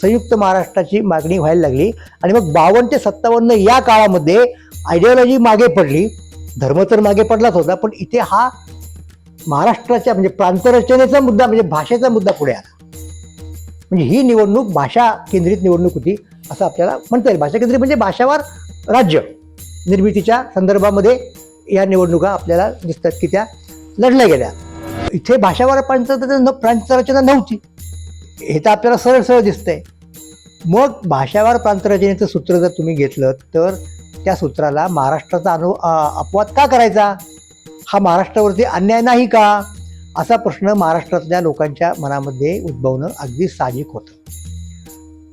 संयुक्त महाराष्ट्राची मागणी व्हायला लागली. आणि मग बावन्न ते सत्तावन्न या काळामध्ये आयडिओलॉजी मागे पडली. धर्म तर मागे पडलाच होता पण इथे हा महाराष्ट्राच्या म्हणजे प्रांतरचनेचा मुद्दा म्हणजे भाषेचा मुद्दा पुढे आला. म्हणजे ही निवडणूक भाषा केंद्रित निवडणूक होती असं आपल्याला म्हणता येईल. भाषा केंद्रित म्हणजे भाषावर राज्य निर्मितीच्या संदर्भामध्ये या निवडणुका आपल्याला दिसतात की त्या लढल्या गेल्या. इथे भाषावर प्रांतरचना न प्रांतरचना नव्हती. हे तर आपल्याला सरळ सरळ दिसतंय. मग भाषावार प्रांतरचनेचं सूत्र जर तुम्ही घेतलं तर त्या सूत्राला महाराष्ट्राचा अनु अपवाद का करायचा? हा महाराष्ट्रावरती अन्याय नाही का? असा प्रश्न महाराष्ट्रातल्या लोकांच्या मनामध्ये उद्भवणं अगदी साहजिक होतं.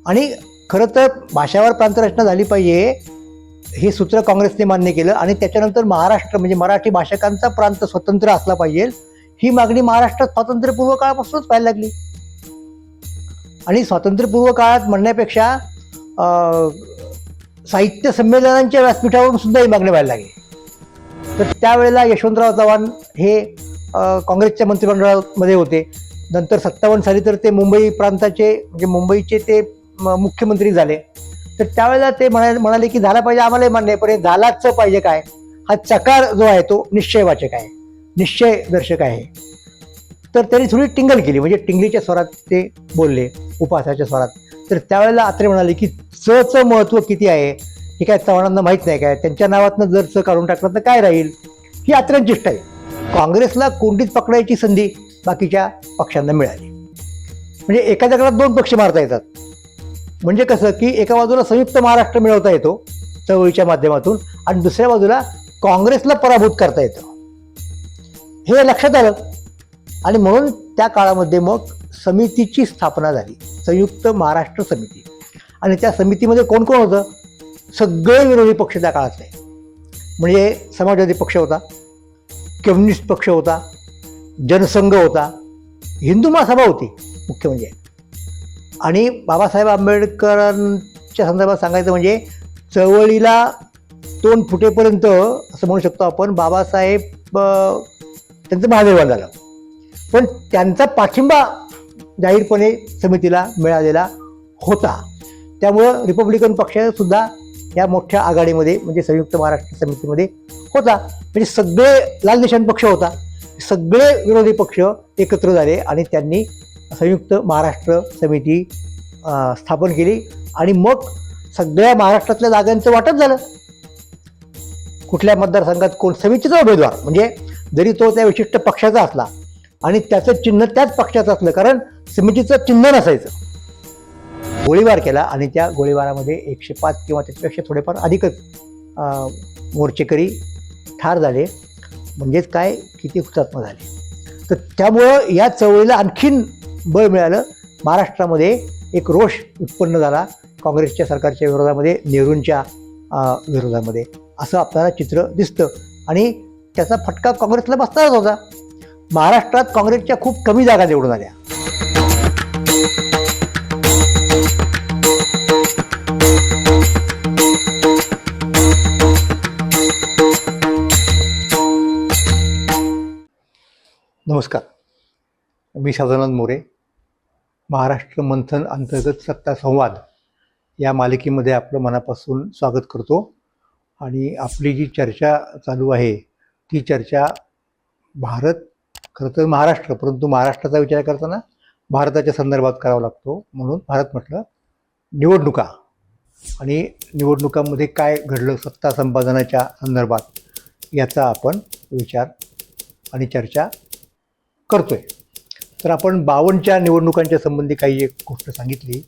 आणि खरं तर भाषावर प्रांतरचना झाली पाहिजे हे सूत्र काँग्रेसने मान्य केलं आणि त्याच्यानंतर महाराष्ट्र म्हणजे मराठी भाषकांचा प्रांत स्वतंत्र असला पाहिजे ही मागणी महाराष्ट्रात स्वातंत्र्यपूर्व काळापासूनच व्हायला लागली. आणि स्वातंत्र्यपूर्व काळात म्हणण्यापेक्षा साहित्य संमेलनांच्या व्यासपीठावरून सुद्धा ही मागणी व्हायला लागली. तर त्यावेळेला यशवंतराव चव्हाण हे काँग्रेसच्या मंत्रिमंडळामध्ये होते. नंतर सत्तावन्न साली तर ते मुंबई प्रांताचे म्हणजे मुंबईचे ते म- मुख्यमंत्री झाले. तर त्यावेळेला ते म्हणा म्हणाले की झाला पाहिजे आम्हालाही मान्य आहे पण हे झालाच पाहिजे काय? हा चकार जो आहे तो निश्चयवाचक आहे. निश्चय दर्शक आहे. तर त्यांनी थोडी टिंगल केली म्हणजे टिंगलीच्या स्वरात ते बोलले उपासाच्या स्वरात. तर त्यावेळेला आत्रे म्हणाले की च च महत्त्व किती आहे? हे काय चव्हाणांना माहीत नाही काय? त्यांच्या नावातनं जर च काढून टाकलं तर काय राहील? ही आत्र्यांची आहे. काँग्रेसला कोंडीत पकडायची संधी बाकीच्या पक्षांना मिळाली. म्हणजे एका जगात दोन पक्ष मारता येतात. म्हणजे कसं की एका बाजूला संयुक्त महाराष्ट्र मिळवता येतो चळवळीच्या माध्यमातून आणि दुसऱ्या बाजूला काँग्रेसला पराभूत करता येतं. हे लक्षात आलं? आणि म्हणून त्या काळामध्ये मग समितीची स्थापना झाली. संयुक्त महाराष्ट्र समिती. आणि त्या समितीमध्ये कोण कोण होतं? सगळे विरोधी पक्ष त्या काळातले. म्हणजे समाजवादी पक्ष होता कम्युनिस्ट पक्ष होता जनसंघ होता हिंदू महासभा होती मुख्य म्हणजे. आणि बाबासाहेब आंबेडकरांच्या संदर्भात सांगायचं म्हणजे चळवळीला तोंड फुटेपर्यंत असं म्हणू शकतो आपण बाबासाहेब त्यांचं महादेवान झालं. पण त्यांचा पाठिंबा जाहीरपणे समितीला मिळालेला होता. त्यामुळं रिपब्लिकन पक्षसुद्धा या मोठ्या आघाडीमध्ये म्हणजे संयुक्त महाराष्ट्र समितीमध्ये होता. म्हणजे सगळे लाल निशाण पक्ष होता. सगळे विरोधी पक्ष एकत्र झाले आणि त्यांनी संयुक्त महाराष्ट्र समिती स्थापन केली आणि मग सगळ्या महाराष्ट्रातल्या जागांचं वाटप झालं. कुठल्या मतदारसंघात कोण समितीचा उमेदवार म्हणजे जरी तो त्या विशिष्ट पक्षाचा असला आणि त्याचं चिन्ह त्याच पक्षाचं असलं कारण समितीचं चिन्ह नसायचं. गोळीबार केला आणि त्या गोळीबारामध्ये एकशे पाच किंवा त्याच्यापेक्षा थोडेफार अधिकच मोर्चेकरी ठार झाले. म्हणजेच काय? किती हुतात्मा झाले. तर त्यामुळं या चळवळीला आणखीन बळ मिळालं. महाराष्ट्रामध्ये एक रोष उत्पन्न झाला काँग्रेसच्या सरकारच्या विरोधामध्ये नेहरूंच्या विरोधामध्ये. असं आपल्याला चित्र दिसतं. आणि त्याचा फटका काँग्रेसला बसणारच होता. महाराष्ट्रात काँग्रेसच्या खूप कमी जागा निवडून आल्या. नमस्कार. मी सदानंद मोरे. महाराष्ट्र मंथन अंतर्गत सत्ता संवाद या मालिकेमध्ये आपलं मनापासून स्वागत करतो. आणि आपली जी चर्चा चालू आहे ती चर्चा भारत खरं तर महाराष्ट्र परंतु महाराष्ट्राचा विचार करताना भारताच्या संदर्भात करावा लागतो म्हणून भारत म्हटलं निवडणुका. आणि निवडणुकांमध्ये काय घडलं सत्ता संपादनाच्या संदर्भात याचा आपण विचार आणि चर्चा करतोय. तर आपण बावनच्या निवडणुकांच्या संबंधी काही एक गोष्ट सांगितली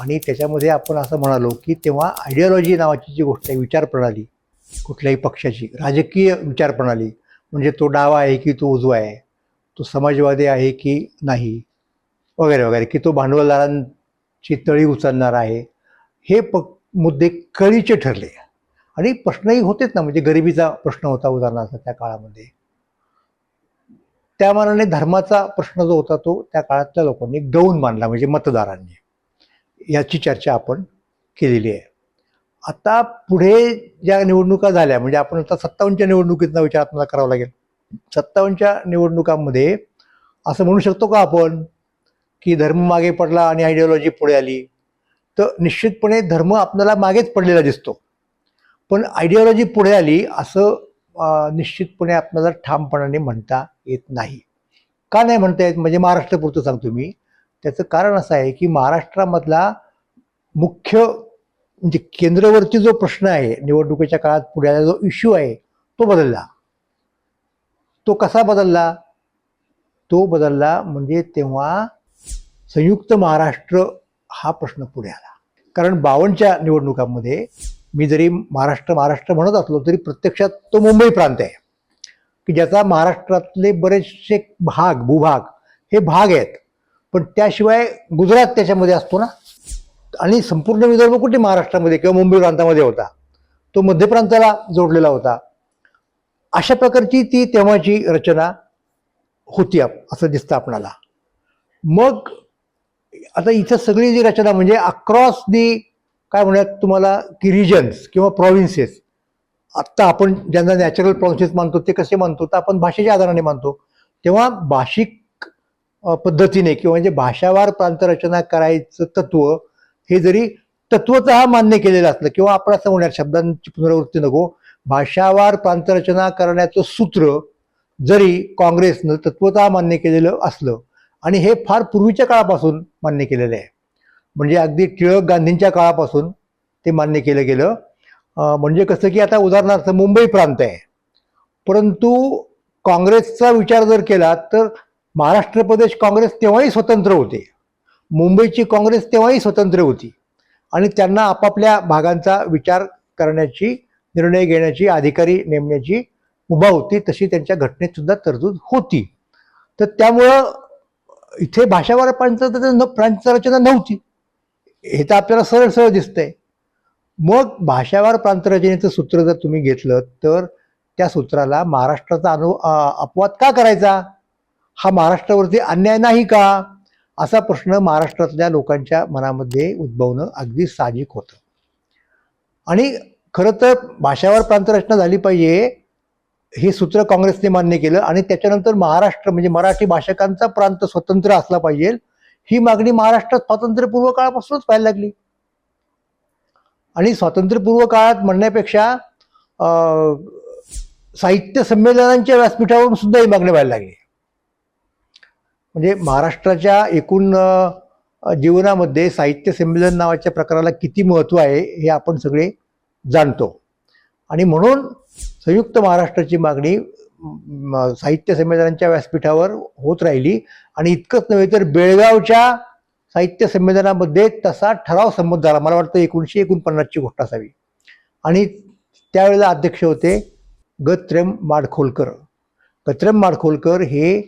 आणि त्याच्यामध्ये आपण असं म्हणालो की तेव्हा आयडिओलॉजी नावाची जी गोष्ट आहे विचारप्रणाली कुठल्याही पक्षाची राजकीय विचारप्रणाली म्हणजे तो डावा आहे की तो उजवा आहे तो समाजवादी आहे की नाही? वगैरे वगैरे. की तो भांडवलदारांची तळी उचलणार आहे? हे प मुद्दे कळीचे ठरले. आणि प्रश्नही होतेच ना म्हणजे गरिबीचा प्रश्न होता उदाहरणार्थ त्या काळामध्ये. त्या मानाने धर्माचा प्रश्न जो होता तो त्या काळातल्या लोकांनी गौण मानला म्हणजे मतदारांनी. याची चर्चा आपण केलेली आहे. आता पुढे ज्या निवडणुका झाल्या म्हणजे आपण आता सत्तावन्नच्या निवडणुकीचा विचार आपल्याला करावा लागेल. सत्तावन्नच्या निवडणुकांमध्ये असं म्हणू शकतो का आपण की धर्म मागे पडला आणि आयडिओलॉजी पुढे आली? तर निश्चितपणे धर्म आपल्याला मागेच पडलेला दिसतो. पण आयडिओलॉजी पुढे आली असं निश्चितपणे आपल्याला ठामपणाने म्हणता येत नाही. का नाही म्हणता येत? म्हणजे महाराष्ट्रापुरतं सांगतो मी. त्याचं कारण असं आहे की महाराष्ट्रामधला मुख्य म्हणजे केंद्रवरती जो प्रश्न आहे निवडणुकीच्या काळात पुढे आलेला जो इश्यू आहे तो बदलला. तो कसा बदलला? तो बदलला म्हणजे तेव्हा संयुक्त महाराष्ट्र हा प्रश्न पुढे आला. कारण बावनच्या निवडणुकांमध्ये मी जरी महाराष्ट्र महाराष्ट्र म्हणत असलो तरी प्रत्यक्षात तो मुंबई प्रांत आहे. की ज्याचा महाराष्ट्रातले बरेचसे भाग भूभाग हे भाग आहेत. पण त्याशिवाय गुजरात त्याच्यामध्ये असतो ना? आणि संपूर्ण विदर्भ कुठे महाराष्ट्रामध्ये किंवा मुंबई प्रांतामध्ये होता? तो मध्य प्रांताला जोडलेला होता. अशा प्रकारची ती तेव्हाची रचना होती आप- असं दिसतं आपणाला. मग आता इथं सगळी जी रचना म्हणजे अक्रॉस दी काय म्हणूयात तुम्हाला की रिजन्स किंवा प्रॉव्हिन्सेस आत्ता आपण ज्यांना नॅचरल प्रॉव्हिन्सेस मानतो ते कसे मानतो? तर आपण भाषेच्या आधाराने मानतो. तेव्हा भाषिक पद्धतीने किंवा म्हणजे भाषावार प्रांतरचना करायचं तत्व हे जरी तत्वत मान्य केलेलं असलं किंवा आपण असं होणार शब्दांची पुनरावृत्ती नको भाषावार प्रांतरचना करण्याचं सूत्र जरी काँग्रेसनं तत्वतः मान्य केलेलं असलं आणि हे फार पूर्वीच्या काळापासून मान्य केलेलं आहे. म्हणजे अगदी टिळक गांधींच्या काळापासून ते मान्य केलं गेलं. म्हणजे कसं की आता उदाहरणार्थ मुंबई प्रांत आहे. परंतु काँग्रेसचा विचार जर केला तर महाराष्ट्र प्रदेश काँग्रेस तेव्हाही स्वतंत्र होते. मुंबईची काँग्रेस तेव्हाही स्वतंत्र होती. आणि त्यांना आपापल्या भागांचा विचार करण्याची निर्णय घेण्याची अधिकारी नेमण्याची मुभा होती तशी त्यांच्या घटनेत सुद्धा तरतूद होती. तर त्यामुळं इथे भाषावार प्रांत प्रांतरचना नव्हती. हे तर आपल्याला सरळ सरळ दिसतंय. मग भाषावार प्रांतरचनेचं सूत्र जर तुम्ही घेतलं तर त्या सूत्राला महाराष्ट्राचा अनु अपवाद का करायचा? हा महाराष्ट्रावरती अन्याय नाही का? असा प्रश्न महाराष्ट्रातल्या लोकांच्या मनामध्ये उद्भवणं अगदी साहजिक होतं. आणि खरं तर भाषावर प्रांतरचना झाली पाहिजे हे सूत्र काँग्रेसने मान्य केलं आणि त्याच्यानंतर महाराष्ट्र म्हणजे मराठी भाषकांचा प्रांत स्वतंत्र असला पाहिजे ही मागणी महाराष्ट्रात स्वातंत्र्यपूर्व काळापासूनच व्हायला लागली. आणि स्वातंत्र्यपूर्व काळात म्हणण्यापेक्षा साहित्य संमेलनांच्या व्यासपीठावरून सुद्धा ही मागणी व्हायला लागली. म्हणजे महाराष्ट्राच्या एकूण जीवनामध्ये साहित्य संमेलन नावाच्या प्रकाराला किती महत्त्व आहे हे आपण सगळे जाणतो. आणि म्हणून संयुक्त महाराष्ट्राची मागणी साहित्य संमेलनांच्या व्यासपीठावर होत राहिली. आणि इतकंच नव्हे तर बेळगावच्या साहित्य संमेलनामध्ये तसा ठराव संमत झाला. मला वाटतं एकोणीसशे एकोणपन्नासची गोष्ट असावी. आणि त्यावेळेला अध्यक्ष होते गत्रम माडखोलकर. गत्रम माडखोलकर हे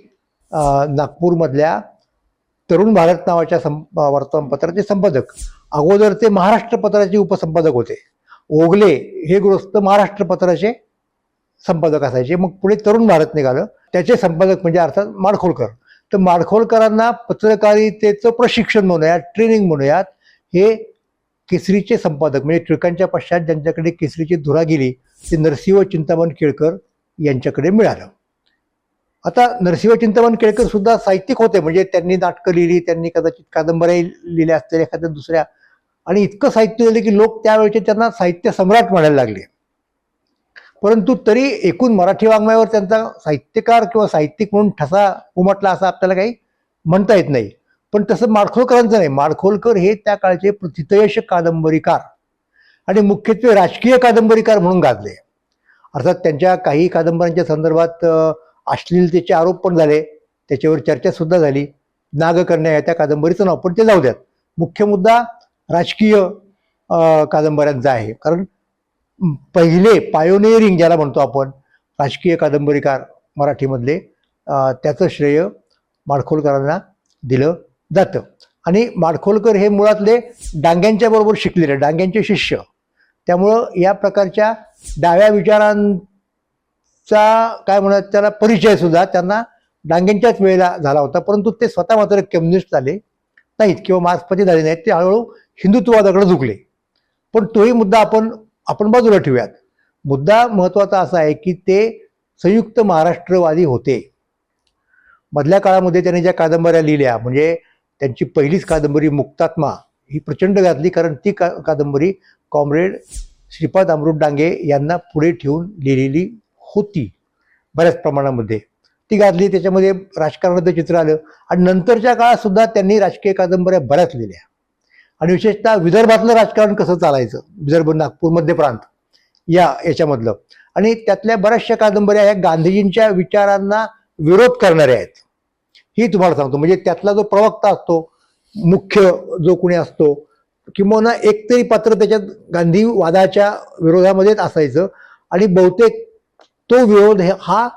नागपूरमधल्या तरुण भारत नावाच्या सं वर्तमानपत्राचे संपादक. अगोदर ते महाराष्ट्र पत्राचे उपसंपादक होते. ओगले हे गृहस्थ महाराष्ट्र पत्राचे संपादक असायचे. मग पुढे तरुण भारत निघालं. त्याचे संपादक म्हणजे अर्थात माडखोलकर. तर माडखोलकरांना पत्रकारितेचं प्रशिक्षण म्हणूयात ट्रेनिंग म्हणूयात हे केसरीचे संपादक म्हणजे टिळकांच्या पश्चात ज्यांच्याकडे केसरीची धुरा गेली ते नरसिंह चिंतामण केळकर यांच्याकडे मिळालं. आता नरसिंह चिंतामण केळकर सुद्धा साहित्यिक होते. म्हणजे त्यांनी नाटकं लिहिली त्यांनी कदाचित कादंबऱ्या लिहिल्या असतील एखाद्या दुसऱ्या आणि इतकं साहित्य दिलं की लोक त्यावेळेचे त्यांना साहित्य सम्राट म्हणायला लागले. परंतु तरी एकूण मराठी वाङ्मयावर त्यांचा साहित्यकार किंवा साहित्यिक म्हणून ठसा उमटला असं आपल्याला काही म्हणता येत नाही. पण तसं माडखोलकरांचं नाही. माडखोलकर हे त्या काळचे प्रथितयश कादंबरीकार आणि मुख्यत्वे राजकीय कादंबरीकार म्हणून गाजले. अर्थात त्यांच्या काही कादंबऱ्यांच्या संदर्भात अश्लीलतेचे आरोप पण झाले. त्याच्यावर चर्चासुद्धा झाली. नागकन्या या त्या कादंबरीचं नाव पण ते जाऊ द्यात. मुख्य मुद्दा राजकीय कादंबऱ्यांचं कादंबऱ्यांचा आहे कारण पहिले पायोनियरिंग ज्याला म्हणतो आपण राजकीय कादंबरीकार मराठीमधले त्याचं श्रेय माडखोलकरांना दिलं जातं. आणि माडखोलकर हे मुळातले डांग्यांच्या बरोबर शिकलेले डांग्यांचे शिष्य. त्यामुळं या प्रकारच्या डाव्या विचारांचा काय म्हणत त्याला परिचय सुद्धा त्यांना डांग्यांच्याच वेळेला झाला होता. परंतु ते स्वतः मात्र कम्युनिस्ट झाले. नाहीत किंवा मार्क्सपती झाले नाहीत ते हळूहळू हिंदुत्ववादाकडे झुकले. पण तोही मुद्दा आपण आपण बाजूला ठेवूयात. मुद्दा महत्त्वाचा असा आहे की ते संयुक्त महाराष्ट्रवादी होते. मधल्या काळामध्ये त्यांनी ज्या कादंबऱ्या लिहिल्या म्हणजे त्यांची पहिलीच कादंबरी मुक्तात्मा ही प्रचंड घातली कारण ती का कादंबरी कॉम्रेड श्रीपाद अमृत डांगे यांना पुढे ठेवून लिहिलेली होती बऱ्याच प्रमाणामध्ये. ती गाजली त्याच्यामध्ये राजकारणाचं चित्र आलं. आणि नंतरच्या काळात सुद्धा त्यांनी राजकीय कादंबऱ्या बऱ्याच लिहिल्या. आणि विशेषतः विदर्भातलं राजकारण कसं चालायचं? विदर्भ नागपूर मध्य प्रांत या याच्यामधलं. आणि त्यातल्या बऱ्याचशा कादंबऱ्या ह्या गांधीजींच्या विचारांना विरोध करणाऱ्या आहेत. ही तुम्हाला सांगतो. म्हणजे त्यातला जो प्रवक्ता असतो मुख्य जो कोणी असतो किंवा एकतरी पात्र त्याच्यात गांधीवादाच्या विरोधामध्येच असायचं. आणि बहुतेक तो विरोध हा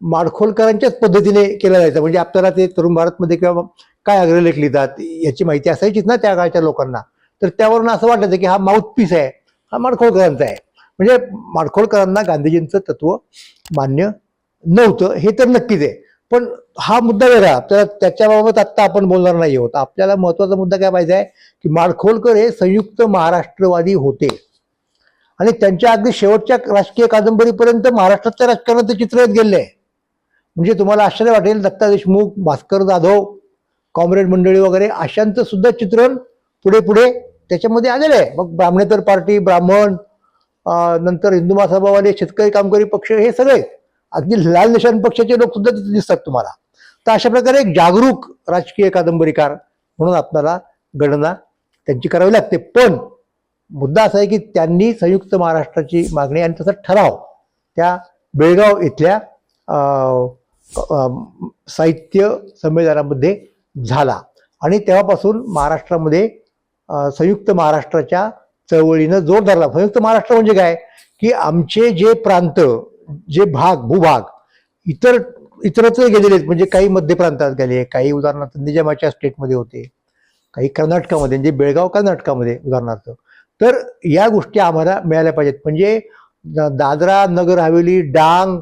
माडखोलकरांच्याच पद्धतीने केला जायचा. म्हणजे आपल्याला ते तरुण भारतमध्ये किंवा काय अग्रलेख लिहितात याची माहिती असायचीच ना त्या काळच्या लोकांना. तर त्यावरून असं वाटायचं की हा माउथपीस आहे हा माडखोलकरांचा आहे. म्हणजे माडखोलकरांना गांधीजींचं तत्व मान्य नव्हतं हे तर नक्कीच आहे. पण हा मुद्दा वेगळा. आपल्याला त्याच्याबाबत आत्ता आपण बोलणार नाही आहोत. आपल्याला महत्त्वाचा मुद्दा काय पाहिजे आहे की माडखोलकर हे संयुक्त महाराष्ट्रवादी होते. आणि त्यांच्या अगदी शेवटच्या राजकीय कादंबरीपर्यंत महाराष्ट्राच्या राजकारणाचं चित्र येत गेले. आहे म्हणजे तुम्हाला आश्चर्य वाटेल दत्ता देशमुख भास्कर जाधव कॉम्रेड मंडळी वगैरे अशांचं सुद्धा चित्रण पुढे पुढे त्याच्यामध्ये आलेलं आहे. मग ब्राह्मणेतर पार्टी ब्राह्मण नंतर हिंदू महासभावाले शेतकरी कामकरी पक्ष हे सगळे अगदी लाल निशाण पक्षाचे लोक सुद्धा तिथे दिसतात तुम्हाला. तर अशा प्रकारे एक जागरूक राजकीय कादंबरीकार म्हणून आपल्याला गणना त्यांची करावी लागते. पण मुद्दा असा आहे की त्यांनी संयुक्त महाराष्ट्राची मागणी आणि तसा ठराव त्या बेळगाव इथल्या साहित्य संमेलनामध्ये झाला. आणि तेव्हापासून महाराष्ट्रामध्ये संयुक्त महाराष्ट्राच्या चळवळीनं जोर धरला. संयुक्त महाराष्ट्र म्हणजे काय? की आमचे जे प्रांत जे भाग भूभाग इतर इतरत्र गेलेले आहेत. म्हणजे काही मध्य प्रांतात गेले काही उदाहरणार्थ निजामाच्या स्टेटमध्ये होते काही कर्नाटकामध्ये म्हणजे बेळगाव कर्नाटकामध्ये उदाहरणार्थ. तर या गोष्टी आम्हाला मिळाल्या पाहिजेत. म्हणजे दादरा नगर हवेली डांग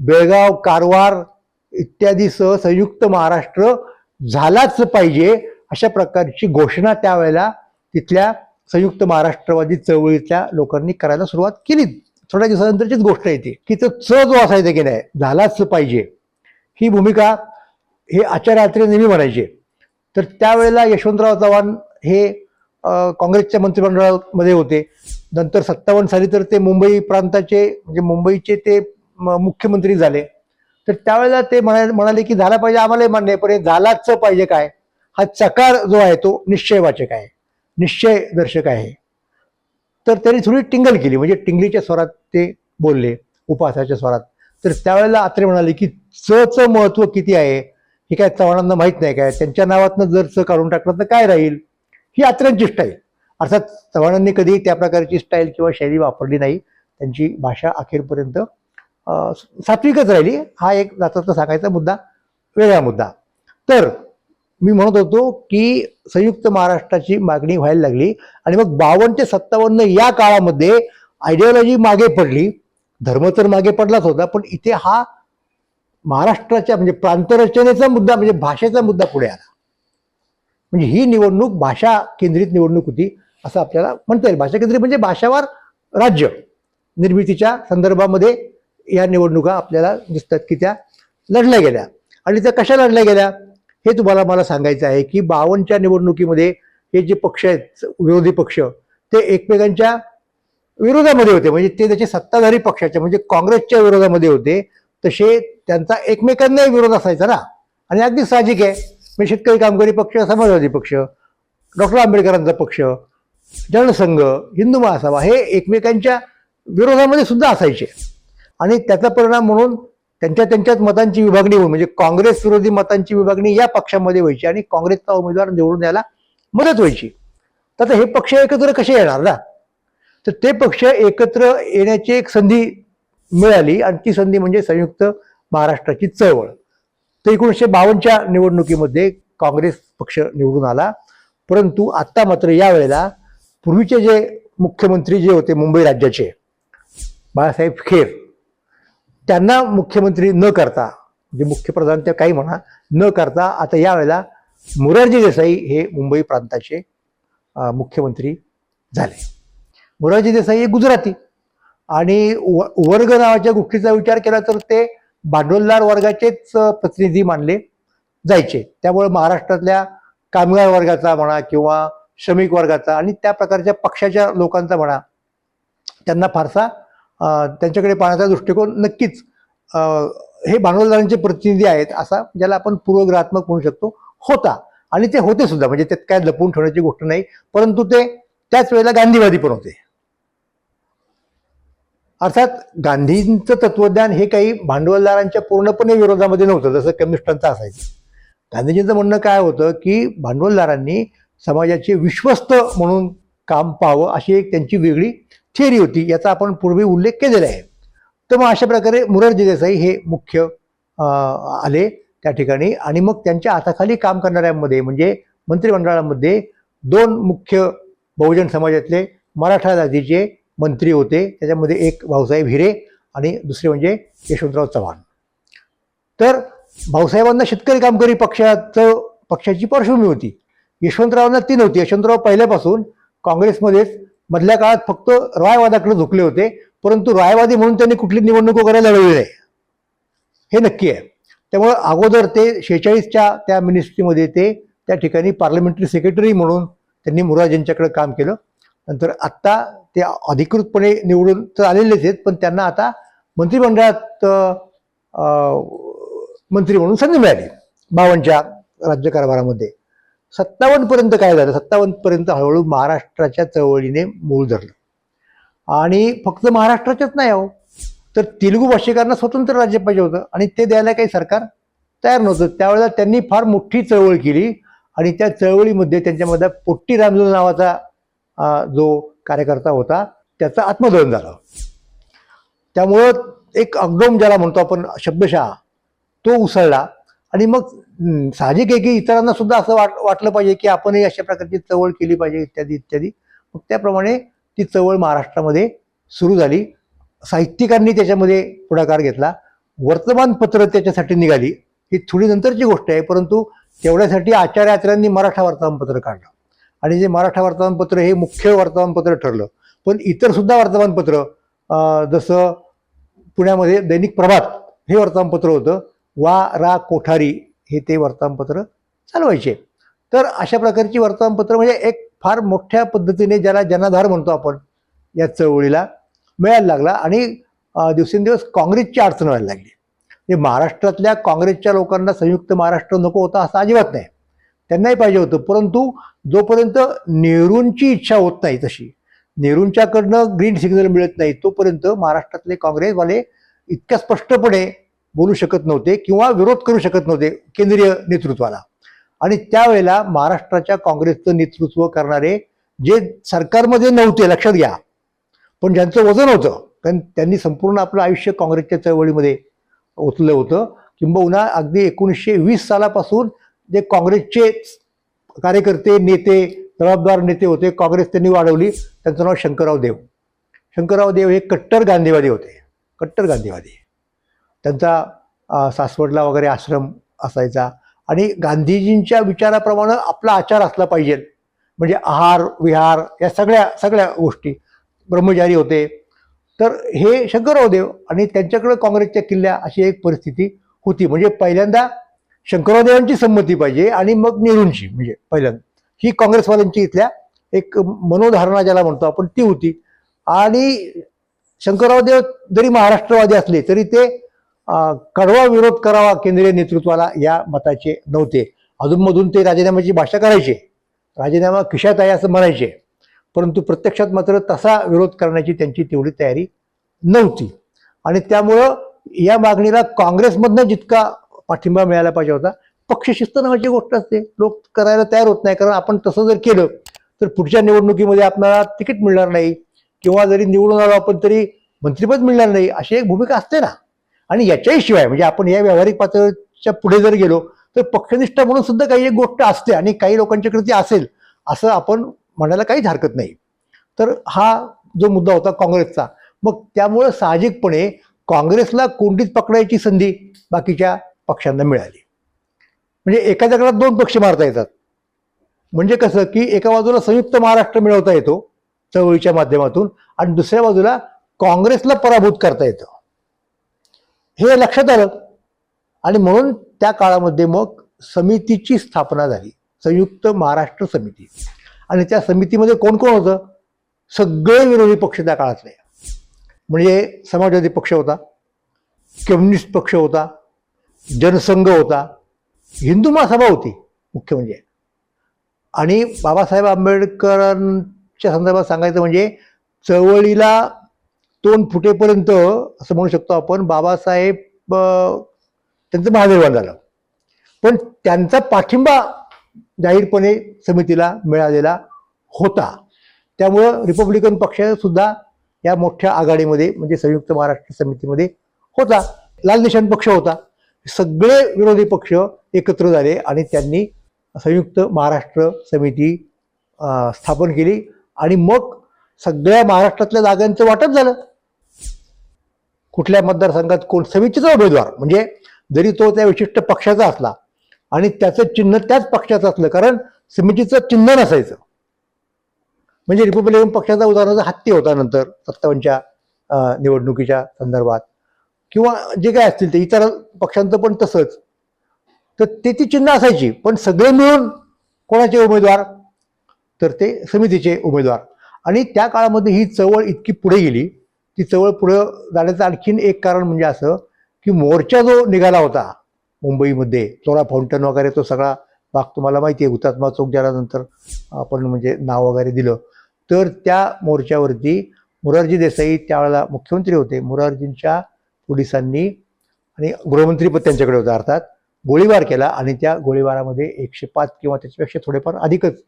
बेळगाव कारवार इत्यादीसह संयुक्त महाराष्ट्र झालाच पाहिजे अशा प्रकारची घोषणा त्यावेळेला तिथल्या संयुक्त महाराष्ट्रवादी चळवळीतल्या लोकांनी करायला सुरुवात केली. थोड्या दिवसानंतरचीच गोष्ट येते की तो च जो असायचा की नाही झालाच पाहिजे. ही भूमिका हे आचार्य नेहमी म्हणायचे. तर त्यावेळेला यशवंतराव चव्हाण हे काँग्रेसच्या मंत्रिमंडळामध्ये होते. नंतर सत्तावन्न साली तर ते मुंबई प्रांताचे म्हणजे मुंबईचे ते म- मुख्यमंत्री झाले. तर त्यावेळेला ते म्हणाले म्हणाले की झाला पाहिजे आम्हाला मान्य आहे पण हे झालाच पाहिजे काय? हा चकार जो आहे तो निश्चयवाचक आहे निश्चय दर्शक आहे. तर त्यांनी थोडी टिंगल केली म्हणजे टिंगलीच्या स्वरात ते बोलले उपवासाच्या स्वरात. तर त्यावेळेला आत्रे म्हणाले की च च महत्त्व किती आहे? हे काय चव्हाणांना माहीत नाही काय? त्यांच्या नावातनं जर च काढून टाकलं तर काय राहील? ही आत्र्यांची स्टाईल अर्थात चव्हाणांनी कधीही त्या प्रकारची स्टाईल किंवा शैली वापरली नाही. त्यांची भाषा अखेरपर्यंत सात्विकच राहिली. हा एक जातात सांगायचा मुद्दा वेगळा मुद्दा. तर मी म्हणत होतो की संयुक्त महाराष्ट्राची मागणी व्हायला लागली आणि मग बावन्न ते सत्तावन्न या काळामध्ये आयडिओलॉजी मागे पडली. धर्म तर मागे पडलाच होता पण इथे हा महाराष्ट्राच्या म्हणजे प्रांतरचनेचा मुद्दा म्हणजे भाषेचा मुद्दा पुढे आला. म्हणजे ही निवडणूक भाषा केंद्रित निवडणूक होती असं आपल्याला म्हणता येईल. भाषा केंद्रित म्हणजे भाषावर राज्य निर्मितीच्या संदर्भामध्ये या निवडणुका आपल्याला दिसतात की त्या लढल्या गेल्या. आणि त्या कशा लढल्या गेल्या? हे तुम्हाला मला सांगायचं आहे की बावनच्या निवडणुकीमध्ये हे जे पक्ष आहेत विरोधी पक्ष ते एकमेकांच्या विरोधामध्ये होते. म्हणजे ते त्याचे सत्ताधारी पक्षाच्या म्हणजे काँग्रेसच्या विरोधामध्ये होते. तसे त्यांचा एकमेकांनाही विरोध असायचा ना. आणि अगदी साहजिक आहे. म्हणजे शेतकरी कामगारी पक्ष समाजवादी पक्ष डॉक्टर आंबेडकरांचा पक्ष जनसंघ हिंदू महासभा हे एकमेकांच्या विरोधामध्ये सुद्धा असायचे. आणि त्याचा परिणाम म्हणून त्यांच्या त्यांच्यात मतांची विभागणी होईल म्हणजे काँग्रेस विरोधी मतांची विभागणी या पक्षामध्ये व्हायची आणि काँग्रेसचा उमेदवार निवडून यायला मदत व्हायची. तर आता हे पक्ष एकत्र कसे येणार ना? तर ते पक्ष एकत्र येण्याची एक संधी मिळाली आणि ती संधी म्हणजे संयुक्त महाराष्ट्राची चळवळ. तर एकोणीसशे बावन्नच्या निवडणुकीमध्ये काँग्रेस पक्ष निवडून आला. परंतु आत्ता मात्र यावेळेला पूर्वीचे जे मुख्यमंत्री जे होते मुंबई राज्याचे बाळासाहेब खेर त्यांना मुख्यमंत्री न करता म्हणजे मुख्यप्रधान त्या काही म्हणा न करता आता यावेळेला मोरारजी देसाई हे मुंबई प्रांताचे मुख्यमंत्री झाले. मोरारजी देसाई हे गुजराती आणि व- वर्ग नावाच्या गोष्टीचा विचार केला तर ते भांडवलदार वर्गाचेच प्रतिनिधी मानले जायचे. त्यामुळे महाराष्ट्रातल्या कामगार वर्गाचा म्हणा किंवा श्रमिक वर्गाचा आणि त्या प्रकारच्या पक्षाच्या लोकांचा म्हणा त्यांना फारसा त्यांच्याकडे पाहण्याचा दृष्टिकोन नक्कीच हे भांडवलदारांचे प्रतिनिधी आहेत असा ज्याला आपण पूर्वग्रहात्मक म्हणू शकतो होता. आणि ते होते सुद्धा म्हणजे त्यात काय लपवून ठेवण्याची गोष्ट नाही परंतु ते त्याच वेळेला गांधीवादी पण होते. अर्थात गांधींचं तत्वज्ञान हे काही भांडवलदारांच्या पूर्णपणे विरोधामध्ये नव्हतं जसं कम्युनिस्टांचं असायचं. गांधीजींचं म्हणणं काय होतं की भांडवलदारांनी समाजाचे विश्वस्त म्हणून काम पाहावं अशी एक त्यांची वेगळी थिअरी होती याचा आपण पूर्वी उल्लेख केलेला आहे. तर मग अशा प्रकारे मुरारजी देसाई हे मुख्य आले त्या ठिकाणी. आणि मग त्यांच्या हाताखाली काम करणाऱ्यांमध्ये म्हणजे मंत्रिमंडळामध्ये दोन मुख्य बहुजन समाजातले मराठा जातीचे मंत्री होते. त्याच्यामध्ये एक भाऊसाहेब हिरे आणि दुसरे म्हणजे यशवंतराव चव्हाण. तर भाऊसाहेबांना शेतकरी कामकरी पक्षाचं पक्षाची पार्श्वभूमी होती. यशवंतरावांना ती नव्हती यशवंतराव पहिल्यापासून काँग्रेसमध्येच मधल्या काळात फक्त रायवादाकडे झुकले होते परंतु रायवादी म्हणून त्यांनी कुठली निवडणूक वगैरे लढवली नाही. हे नक्की आहे. त्यामुळं अगोदर ते शेहेचाळीसच्या त्या मिनिस्ट्रीमध्ये ते त्या ठिकाणी पार्लमेंटरी सेक्रेटरी म्हणून त्यांनी मुराजींच्याकडे काम केलं. नंतर आत्ता ते अधिकृतपणे निवडून तर आलेलेच आहेत पण त्यांना आता मंत्रिमंडळात मंत्री म्हणून संधी मिळाली बावनच्या राज्यकारभारामध्ये. सत्तावन्न पर्यंत काय झालं? सत्तावन्न पर्यंत हळूहळू महाराष्ट्राच्या चळवळीने मूळ धरलं. आणि फक्त महाराष्ट्राच्याच नाही हो तर तेलुगू भाषिकांना स्वतंत्र राज्य पाहिजे होतं आणि ते द्यायला काही सरकार तयार नव्हतं. त्यावेळेला त्यांनी फार मोठी चळवळ केली आणि त्या चळवळीमध्ये त्यांच्यामध्ये पोट्टी रामजू नावाचा जो कार्यकर्ता होता त्याचं आत्मदहन झालं. त्यामुळं एक अगम ज्याला म्हणतो आपण शब्दशः तो उसळला. आणि मग साहजिक आहे की इतरांना सुद्धा असं वाट वाटलं पाहिजे की आपणही अशा प्रकारची चळवळ केली पाहिजे इत्यादी इत्यादी. मग त्याप्रमाणे ती चळवळ महाराष्ट्रामध्ये सुरू झाली. साहित्यिकांनी त्याच्यामध्ये पुढाकार घेतला. वर्तमानपत्र त्याच्यासाठी निघाली. ही थोडी नंतरची गोष्ट आहे परंतु तेवढ्यासाठी आचार्य आचार्यांनी मराठा वर्तमानपत्र काढलं. आणि जे मराठा वर्तमानपत्र हे मुख्य वर्तमानपत्र ठरलं. पण इतर सुद्धा वर्तमानपत्र जसं पुण्यामध्ये दैनिक प्रभात हे वर्तमानपत्र होतं. वा रा कोठारी हे ते वर्तमानपत्र चालवायचे. तर अशा प्रकारची वर्तमानपत्र म्हणजे एक फार मोठ्या पद्धतीने ज्याला जनाधार म्हणतो आपण या चळवळीला मिळायला लागला आणि दिवसेंदिवस काँग्रेसची अडचण व्हायला लागली. म्हणजे महाराष्ट्रातल्या काँग्रेसच्या लोकांना संयुक्त महाराष्ट्र नको होता असं अजिबात नाही. त्यांनाही पाहिजे होतं परंतु जोपर्यंत नेहरूंची इच्छा होत नाही तशी नेहरूंच्याकडनं ग्रीन सिग्नल मिळत नाही तोपर्यंत महाराष्ट्रातले काँग्रेसवाले इतक्या स्पष्टपणे बोलू शकत नव्हते किंवा विरोध करू शकत नव्हते केंद्रीय नेतृत्वाला. आणि त्यावेळेला महाराष्ट्राच्या काँग्रेसचं नेतृत्व करणारे जे सरकारमध्ये नव्हते लक्षात घ्या. पण ज्यांचं वजन होतं कारण त्यांनी संपूर्ण आपलं आयुष्य काँग्रेसच्या चळवळीमध्ये ओतलं होतं. किंबहुना अगदी एकोणीसशे वीस सालापासून जे काँग्रेसचे कार्यकर्ते नेते जबाबदार नेते होते काँग्रेस त्यांनी वाढवली. त्यांचं नाव शंकरराव देव. शंकरराव देव हे कट्टर गांधीवादी होते. कट्टर गांधीवादी. त्यांचा सासवडला वगैरे आश्रम असायचा. आणि गांधीजींच्या विचाराप्रमाणे आपला आचार असला पाहिजे. म्हणजे आहार विहार या सगळ्या सगळ्या गोष्टी ब्रह्मचारी होते. तर हे शंकररावदेव आणि त्यांच्याकडे काँग्रेसच्या किल्ल्या अशी एक परिस्थिती होती. म्हणजे पहिल्यांदा शंकररावदेवांची संमती पाहिजे आणि मग नेहरूंची म्हणजे पहिल्यांदा. ही काँग्रेसवाल्यांची इथल्या एक मनोधारणा ज्याला म्हणतो आपण ती होती. आणि शंकररावदेव जरी महाराष्ट्रवादी असले तरी ते कडवा विरोध करावा केंद्रीय नेतृत्वाला या मताचे नव्हते. अधूनमधून ते राजीनाम्याची भाषा करायचे. राजीनामा खिशात आहे असं म्हणायचे. परंतु प्रत्यक्षात मात्र तसा विरोध करण्याची त्यांची तेवढी तयारी नव्हती. आणि त्यामुळं या मागणीला काँग्रेसमधनं जितका पाठिंबा मिळायला पाहिजे होता पक्षशिस्त नावाची गोष्ट असते. लोक करायला तयार होत नाही. कारण आपण तसं जर केलं तर पुढच्या निवडणुकीमध्ये आपल्याला तिकीट मिळणार नाही. किंवा जरी निवडून आलो आपण तरी मंत्रिपद मिळणार नाही. अशी एक भूमिका असते ना. आणि याच्याही शिवाय म्हणजे आपण या व्यावहारिक पातळीच्या पुढे जर गेलो तर पक्षनिष्ठा म्हणून सुद्धा काही एक गोष्ट असते आणि काही लोकांच्याकडे ती असेल असं आपण म्हणायला काहीच हरकत नाही. तर हा जो मुद्दा होता काँग्रेसचा मग त्यामुळं साहजिकपणे काँग्रेसला कोंडीत पकडायची संधी बाकीच्या पक्षांना मिळाली. म्हणजे एका जगात दोन पक्ष मारता येतात. म्हणजे कसं की एका बाजूला संयुक्त महाराष्ट्र मिळवता येतो चळवळीच्या माध्यमातून आणि दुसऱ्या बाजूला काँग्रेसला पराभूत करता येतं. हे लक्षात आलं. आणि म्हणून त्या काळामध्ये मग समितीची स्थापना झाली. संयुक्त महाराष्ट्र समिती. आणि त्या समितीमध्ये कोण कोण होतं? सगळे विरोधी पक्ष त्या काळातले. म्हणजे समाजवादी पक्ष होता कम्युनिस्ट पक्ष होता जनसंघ होता. हिंदू महासभा होती मुख्य म्हणजे. आणि बाबासाहेब आंबेडकरांच्या संदर्भात सांगायचं म्हणजे चळवळीला तोंड फुटेपर्यंत असं म्हणू शकतो आपण बाबासाहेब त्यांचं महादेवान झालं. पण त्यांचा पाठिंबा जाहीरपणे समितीला मिळालेला होता. त्यामुळं रिपब्लिकन पक्षसुद्धा या मोठ्या आघाडीमध्ये म्हणजे संयुक्त महाराष्ट्र समितीमध्ये होता. लाल निशाण पक्ष होता. सगळे विरोधी पक्ष एकत्र झाले आणि त्यांनी संयुक्त महाराष्ट्र समिती स्थापन केली. आणि मग सगळ्या महाराष्ट्रातल्या जागांचं वाटप झालं. कुठल्या मतदारसंघात कोण समितीचा उमेदवार? म्हणजे जरी तो त्या विशिष्ट पक्षाचा असला आणि त्याचं चिन्ह त्याच पक्षाचं असलं कारण समितीचं चिन्ह नसायचं. म्हणजे रिपब्लिकन पक्षाचा उदाहरणाचा हत्ती होता नंतर सत्तावन्नच्या निवडणुकीच्या संदर्भात. किंवा जे काय असतील ते इतर पक्षांचं पण तसंच. तर ते ती चिन्ह असायची पण सगळे मिळून कोणाचे उमेदवार? तर ते समितीचे उमेदवार. आणि त्या काळामध्ये ही चळवळ इतकी पुढे गेली. ती चळवळ पुढं जाण्याचं आणखीन एक कारण म्हणजे असं की मोर्चा जो निघाला होता मुंबईमध्ये चोरा फाउंटन वगैरे तो सगळा भाग तुम्हाला माहिती आहे हुतात्मा चौक ज्याला नंतर आपण म्हणजे नाव वगैरे दिलं. तर त्या मोर्चावरती मोरारजी देसाई त्यावेळेला मुख्यमंत्री होते. मोरारजींच्या पोलिसांनी आणि गृहमंत्रीपद त्यांच्याकडे होता अर्थात गोळीबार केला आणि त्या गोळीबारामध्ये एकशे पाच किंवा त्याच्यापेक्षा थोडेफार अधिकच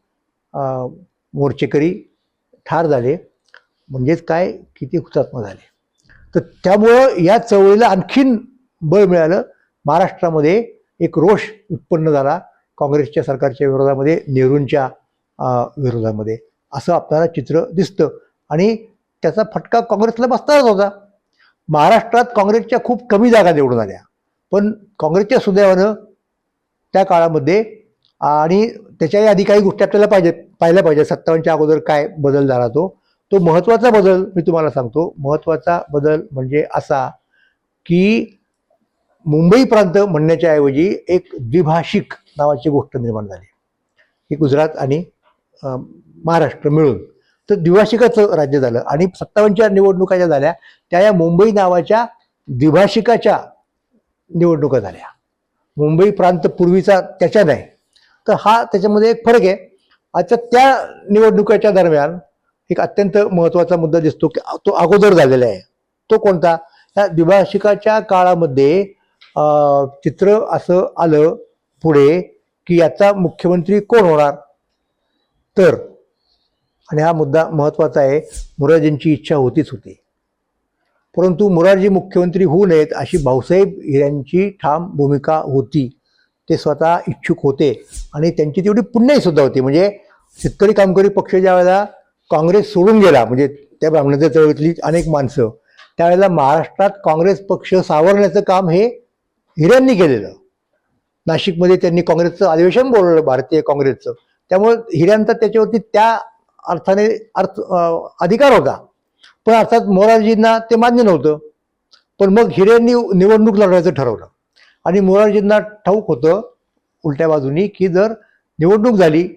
मोर्चेकरी ठार झाले म्हणजेच काय? किती हुतात्मा झाले. तर त्यामुळं या चळवळीला आणखीन बळ मिळालं. महाराष्ट्रामध्ये एक रोष उत्पन्न झाला काँग्रेसच्या सरकारच्या विरोधामध्ये नेहरूंच्या विरोधामध्ये. असं आपल्याला चित्र दिसतं. आणि त्याचा फटका काँग्रेसला बसताच होता. महाराष्ट्रात काँग्रेसच्या खूप कमी जागा निवडून आल्या. पण काँग्रेसच्या सुदैवानं त्या काळामध्ये आणि त्याच्याही आधी काही गोष्टी आपल्याला पाहिजेत. पाहिलं पाहिजे. सत्तावन्नच्या अगोदर काय बदल झाला तो? तो महत्त्वाचा बदल मी तुम्हाला सांगतो. महत्त्वाचा बदल म्हणजे असा की मुंबई प्रांत म्हणण्याच्या ऐवजी एक द्विभाषिक नावाची गोष्ट निर्माण झाली. ही गुजरात आणि महाराष्ट्र मिळून. तर द्विभाषिकाचं राज्य झालं आणि सत्तावन्नच्या निवडणुका ज्या झाल्या त्या या मुंबई नावाच्या द्विभाषिकाच्या निवडणुका झाल्या. मुंबई प्रांत पूर्वीचा त्याच्या नाही. तर हा त्याच्यामध्ये एक फरक आहे. आता त्या निवडणुकाच्या दरम्यान एक अत्यंत महत्त्वाचा मुद्दा दिसतो की तो अगोदर झालेला आहे. तो कोणता? ह्या द्विभाषिकाच्या काळामध्ये चित्र असं आलं पुढे की याचा मुख्यमंत्री कोण होणार? तर आणि हा मुद्दा महत्त्वाचा आहे मुरारजींची इच्छा होतीच होती. परंतु मोरारजी मुख्यमंत्री होऊ नयेत अशी भाऊसाहेब हिऱ्यांची ठाम भूमिका होती. ते स्वतः इच्छुक होते आणि त्यांची तेवढी पुण्याही सुद्धा होती. म्हणजे शेतकरी कामकरी पक्ष ज्या वेळेला काँग्रेस सोडून गेला म्हणजे त्या ब्राह्मणाच्या चळवळीतली अनेक माणसं त्यावेळेला महाराष्ट्रात काँग्रेस पक्ष सावरण्याचं काम हे हिऱ्यांनी केलेलं. नाशिकमध्ये त्यांनी काँग्रेसचं अधिवेशन बोलवलं भारतीय काँग्रेसचं. त्यामुळे हिऱ्यांचा त्याच्यावरती त्या अर्थाने अर्थ अधिकार होता. पण अर्थात मोरारजींना ते मान्य नव्हतं. पण मग हिऱ्यांनी निवडणूक लढवायचं ठरवलं. आणि मोरारजींना ठाऊक होतं उलट्या बाजूनी की जर निवडणूक झाली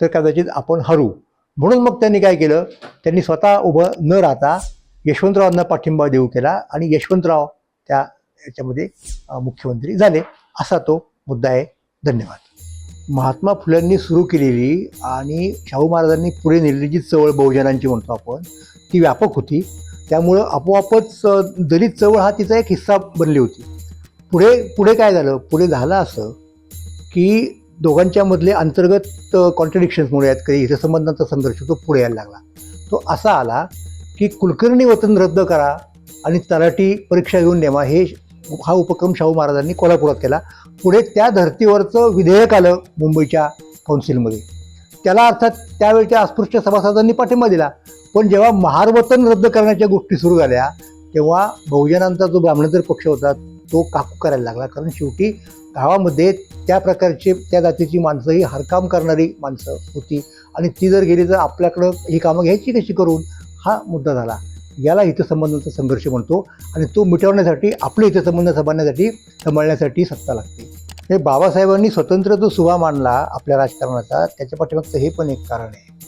तर कदाचित आपण हरू. म्हणून मग त्यांनी काय केलं? त्यांनी स्वतः उभं न राहता यशवंतरावांना पाठिंबा देऊ केला आणि यशवंतराव त्या याच्यामध्ये मुख्यमंत्री झाले. असा तो मुद्दा आहे. धन्यवाद. महात्मा फुल्यांनी सुरू केलेली आणि शाहू महाराजांनी पुढे नेलेली जी चळवळ बहुजनांची म्हणतो आपण ती व्यापक होती. त्यामुळं आपोआपच दलित चळवळ हा तिचा एक हिस्सा बनली होती. पुढे पुढे काय झालं? पुढे झालं असं की दोघांच्या मधले अंतर्गत कॉन्ट्रडिक्शन्समुळे आहेत. काही हितसंबंधांचा संघर्ष तो पुढे यायला लागला. तो असा आला की कुलकर्णी वतन रद्द करा आणि तलाठी परीक्षा घेऊन नेमा. हे हा उपक्रम शाहू महाराजांनी कोल्हापुरात केला. पुढे त्या धर्तीवरचं विधेयक आलं मुंबईच्या काउन्सिलमध्ये त्याला अर्थात त्यावेळच्या अस्पृश्य सभासदांनी पाठिंबा दिला. पण जेव्हा महारवतन रद्द करण्याच्या गोष्टी सुरू झाल्या तेव्हा बहुजनांचा जो ब्राह्मणेतर पक्ष होता तो काकू करायला लागला. कारण शेवटी गावामध्ये त्या प्रकारचे त्या जातीची माणसं ही हरकाम करणारी माणसं होती. आणि ती जर गेली तर आपल्याकडं ही कामं घ्यायची कशी करून? हा मुद्दा झाला. याला हितसंबंधांचा संघर्ष म्हणतो. आणि तो मिटवण्यासाठी आपले हितसंबंध सांभाळण्यासाठी सांभाळण्यासाठी सत्ता लागते. हे बाबासाहेबांनी स्वतंत्र जो सुभा मानला आपल्या राजकारणाचा त्याच्या पाठीमागचं हे पण एक कारण आहे.